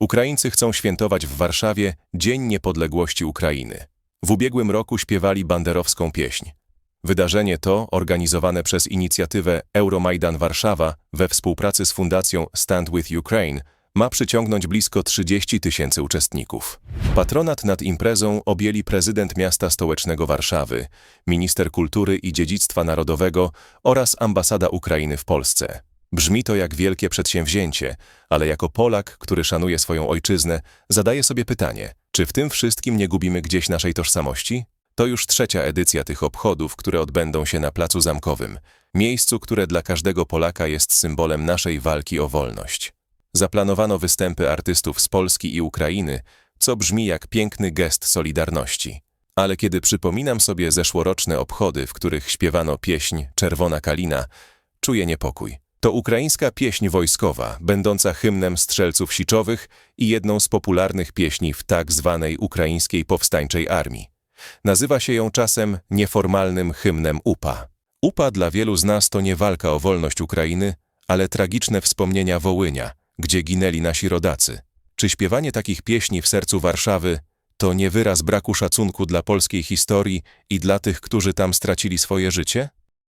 Ukraińcy chcą świętować w Warszawie Dzień Niepodległości Ukrainy. W ubiegłym roku śpiewali banderowską pieśń. Wydarzenie to, organizowane przez inicjatywę Euromajdan Warszawa we współpracy z Fundacją Stand With Ukraine, ma przyciągnąć blisko 30 tysięcy uczestników. Patronat nad imprezą objęli prezydent miasta stołecznego Warszawy, minister kultury i dziedzictwa narodowego oraz ambasada Ukrainy w Polsce. Brzmi to jak wielkie przedsięwzięcie, ale jako Polak, który szanuje swoją ojczyznę, zadaję sobie pytanie, czy w tym wszystkim nie gubimy gdzieś naszej tożsamości? To już trzecia edycja tych obchodów, które odbędą się na Placu Zamkowym, miejscu, które dla każdego Polaka jest symbolem naszej walki o wolność. Zaplanowano występy artystów z Polski i Ukrainy, co brzmi jak piękny gest solidarności. Ale kiedy przypominam sobie zeszłoroczne obchody, w których śpiewano pieśń Czerwona Kalina, czuję niepokój. To ukraińska pieśń wojskowa, będąca hymnem strzelców siczowych i jedną z popularnych pieśni w tak zwanej ukraińskiej powstańczej armii. Nazywa się ją czasem nieformalnym hymnem UPA. UPA dla wielu z nas to nie walka o wolność Ukrainy, ale tragiczne wspomnienia Wołynia, gdzie ginęli nasi rodacy. Czy śpiewanie takich pieśni w sercu Warszawy to nie wyraz braku szacunku dla polskiej historii i dla tych, którzy tam stracili swoje życie?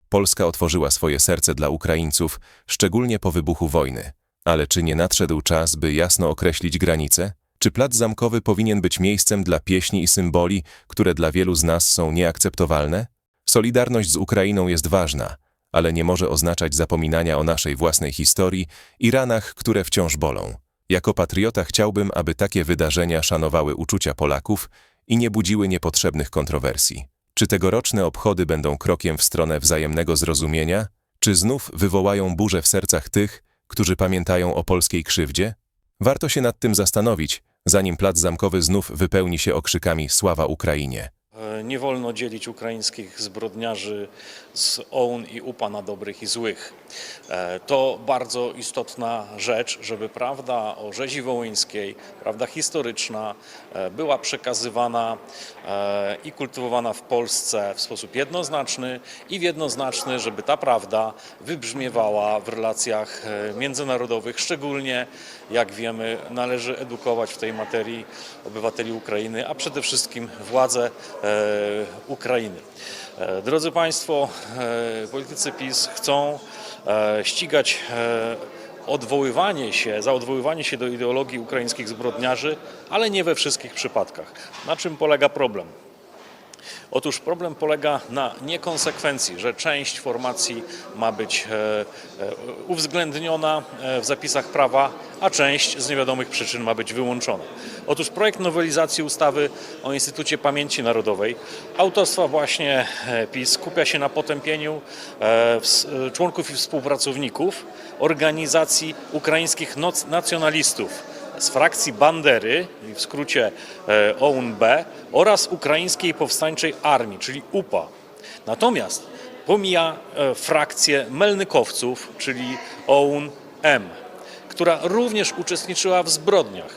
Polska otworzyła swoje serce dla Ukraińców, szczególnie po wybuchu wojny. Ale czy nie nadszedł czas, by jasno określić granice? Czy plac zamkowy powinien być miejscem dla pieśni i symboli, które dla wielu z nas są nieakceptowalne? Solidarność z Ukrainą jest ważna, ale nie może oznaczać zapominania o naszej własnej historii i ranach, które wciąż bolą. Jako patriota chciałbym, aby takie wydarzenia szanowały uczucia Polaków i nie budziły niepotrzebnych kontrowersji. Czy tegoroczne obchody będą krokiem w stronę wzajemnego zrozumienia? Czy znów wywołają burzę w sercach tych, którzy pamiętają o polskiej krzywdzie? Warto się nad tym zastanowić, zanim plac zamkowy znów wypełni się okrzykami Sława Ukrainie. E, Nie wolno dzielić ukraińskich zbrodniarzy z OUN i UPA na dobrych i złych. E, To bardzo istotna rzecz, żeby prawda o rzezi wołyńskiej, prawda historyczna e, była przekazywana i kultywowana w Polsce w sposób jednoznaczny i w jednoznaczny, żeby ta prawda wybrzmiewała w relacjach międzynarodowych, szczególnie jak wiemy należy edukować w tej materii obywateli Ukrainy, a przede wszystkim władze Ukrainy. E, Drodzy Państwo, e, politycy PiS chcą e, ścigać e, odwoływanie się, za odwoływanie się do ideologii ukraińskich zbrodniarzy, ale nie we wszystkich przypadkach. Na czym polega problem? Otóż problem polega na niekonsekwencji, że część formacji ma być e, e, uwzględniona e, w zapisach prawa, a część z niewiadomych przyczyn ma być wyłączona. Otóż projekt nowelizacji ustawy o Instytucie Pamięci Narodowej autorstwa właśnie PiS skupia się na potępieniu członków i współpracowników organizacji ukraińskich nacjonalistów z frakcji Bandery, w skrócie e, OUN-B, oraz Ukraińskiej Powstańczej Armii, czyli UPA. Natomiast pomija e, frakcję Melnykowców, czyli OUN-M, która również uczestniczyła w zbrodniach.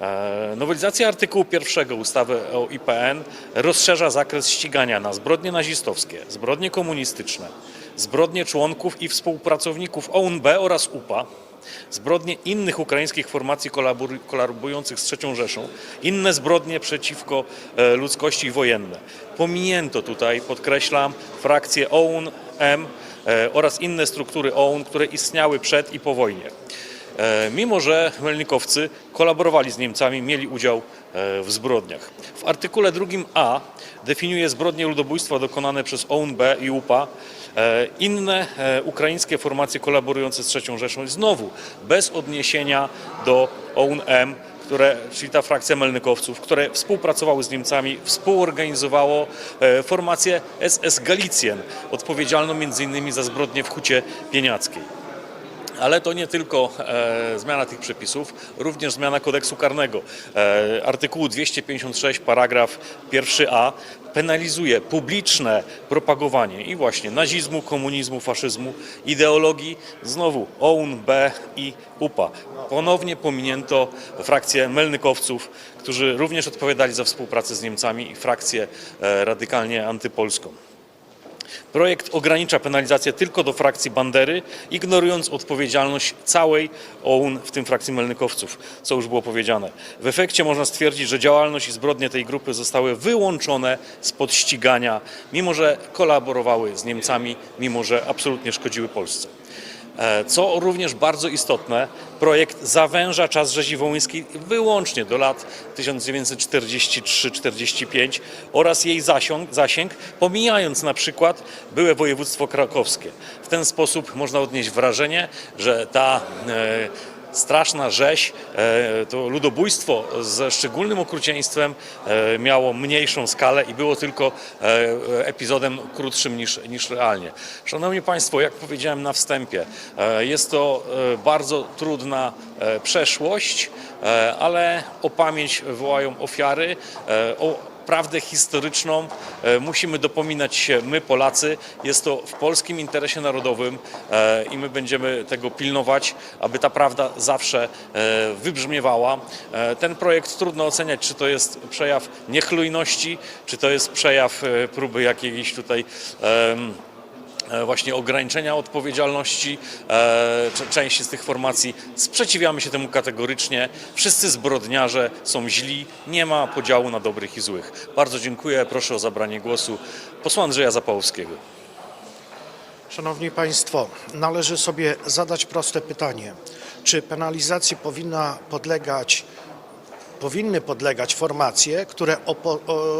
E, Nowelizacja artykułu 1 ustawy o IPN rozszerza zakres ścigania na zbrodnie nazistowskie, zbrodnie komunistyczne, zbrodnie członków i współpracowników OUN-B oraz UPA, zbrodnie innych ukraińskich formacji kolabor- kolaborujących z III Rzeszą, inne zbrodnie przeciwko e, ludzkości wojenne. Pominięto tutaj, podkreślam, frakcje OUN-M e, oraz inne struktury OUN, które istniały przed i po wojnie. E, mimo że Melnikowcy kolaborowali z Niemcami, mieli udział e, w zbrodniach. W artykule 2a definiuje zbrodnie ludobójstwa dokonane przez OUN-B i UPA, e, inne ukraińskie formacje kolaborujące z III Rzeszą znowu bez odniesienia do OUN-M, które, czyli ta frakcja Melnykowców, które współpracowały z Niemcami, współorganizowało formację SS Galicjen, odpowiedzialną m.in. za zbrodnie w Hucie Pieniackiej. Ale to nie tylko e, zmiana tych przepisów, również zmiana kodeksu karnego. E, artykułu 256, paragraf 1a penalizuje publiczne propagowanie i właśnie nazizmu, komunizmu, faszyzmu, ideologii, znowu OUN, B i UPA. Ponownie pominięto frakcję Melnykowców, którzy również odpowiadali za współpracę z Niemcami i frakcję e, radykalnie antypolską. Projekt ogranicza penalizację tylko do frakcji Bandery, ignorując odpowiedzialność całej OUN, w tym frakcji Melnykowców, co już było powiedziane. W efekcie można stwierdzić, że działalność i zbrodnie tej grupy zostały wyłączone spod ścigania, mimo że kolaborowały z Niemcami, mimo że absolutnie szkodziły Polsce. E, Co również bardzo istotne, projekt zawęża czas rzezi wołyńskiej wyłącznie do lat 1943-45 oraz jej zasięg, zasięg, pomijając na przykład byłe województwo krakowskie. W ten sposób można odnieść wrażenie, że ta e, straszna rzeź, e, to ludobójstwo ze szczególnym okrucieństwem e, miało mniejszą skalę i było tylko e, epizodem krótszym niż, niż realnie. Szanowni Państwo, jak powiedziałem na wstępie, jest to bardzo trudna przeszłość, ale o pamięć wołają ofiary, o prawdę historyczną e, musimy dopominać się my, Polacy. Jest to w polskim interesie narodowym e, i my będziemy tego pilnować, aby ta prawda zawsze e, wybrzmiewała. Ten projekt trudno oceniać, czy to jest przejaw niechlujności, czy to jest przejaw próby jakiejś tutaj. E, właśnie ograniczenia odpowiedzialności e, części z tych formacji. Sprzeciwiamy się temu kategorycznie. Wszyscy zbrodniarze są źli, nie ma podziału na dobrych i złych. Bardzo dziękuję, proszę o zabranie głosu posła Andrzeja Zapałowskiego. Szanowni Państwo, należy sobie zadać proste pytanie. Czy penalizacji powinna podlegać, powinny podlegać formacje, które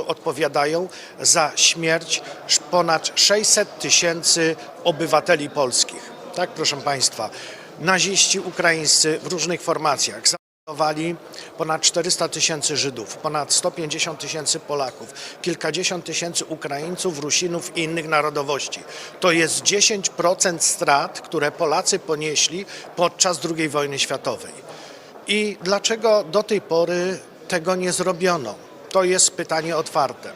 odpowiadają za śmierć ponad 600 tysięcy obywateli polskich? Tak, proszę Państwa. Naziści ukraińscy w różnych formacjach zamordowali ponad 400 tysięcy Żydów, ponad 150 tysięcy Polaków, kilkadziesiąt tysięcy Ukraińców, Rusinów i innych narodowości. To jest 10% strat, które Polacy ponieśli podczas II wojny światowej. I dlaczego do tej pory tego nie zrobiono? To jest pytanie otwarte.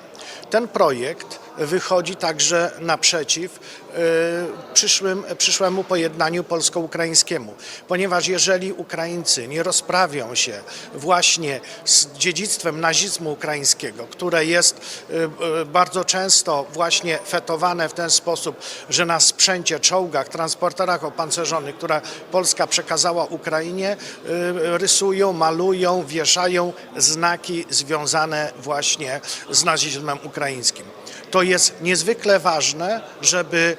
Ten projekt wychodzi także naprzeciw przyszłym, przyszłemu pojednaniu polsko-ukraińskiemu, ponieważ jeżeli Ukraińcy nie rozprawią się właśnie z dziedzictwem nazizmu ukraińskiego, które jest y, y, bardzo często właśnie fetowane w ten sposób, że na sprzęcie, czołgach, transporterach opancerzonych, które Polska przekazała Ukrainie, rysują, malują, wieszają znaki związane właśnie z nazizmem ukraińskim. To jest niezwykle ważne, żeby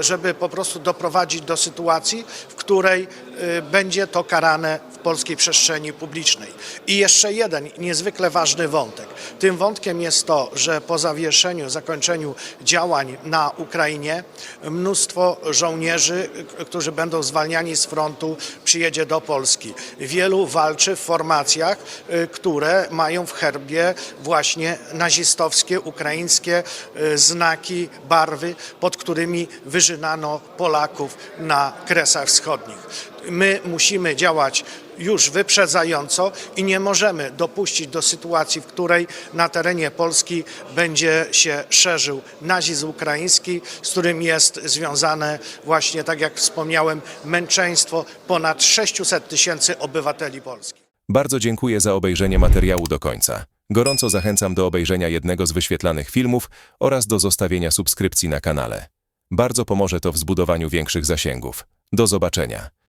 żeby po prostu doprowadzić do sytuacji, w której y, będzie to karane w polskiej przestrzeni publicznej. I jeszcze jeden niezwykle ważny wątek. Tym wątkiem jest to, że po zawieszeniu, zakończeniu działań na Ukrainie mnóstwo żołnierzy, którzy będą zwalniani z frontu, przyjedzie do Polski. Wielu walczy w formacjach, y, które mają w herbie właśnie nazistowskie, ukraińskie y, znaki, barwy, pod którymi wyżynano Polaków na Kresach Wschodnich. My musimy działać już wyprzedzająco i nie możemy dopuścić do sytuacji, w której na terenie Polski będzie się szerzył nazizm ukraiński, z którym jest związane właśnie, tak jak wspomniałem, męczeństwo ponad 600 tysięcy obywateli Polski. Bardzo dziękuję za obejrzenie materiału do końca. Gorąco zachęcam do obejrzenia jednego z wyświetlanych filmów oraz do zostawienia subskrypcji na kanale. Bardzo pomoże to w zbudowaniu większych zasięgów. Do zobaczenia.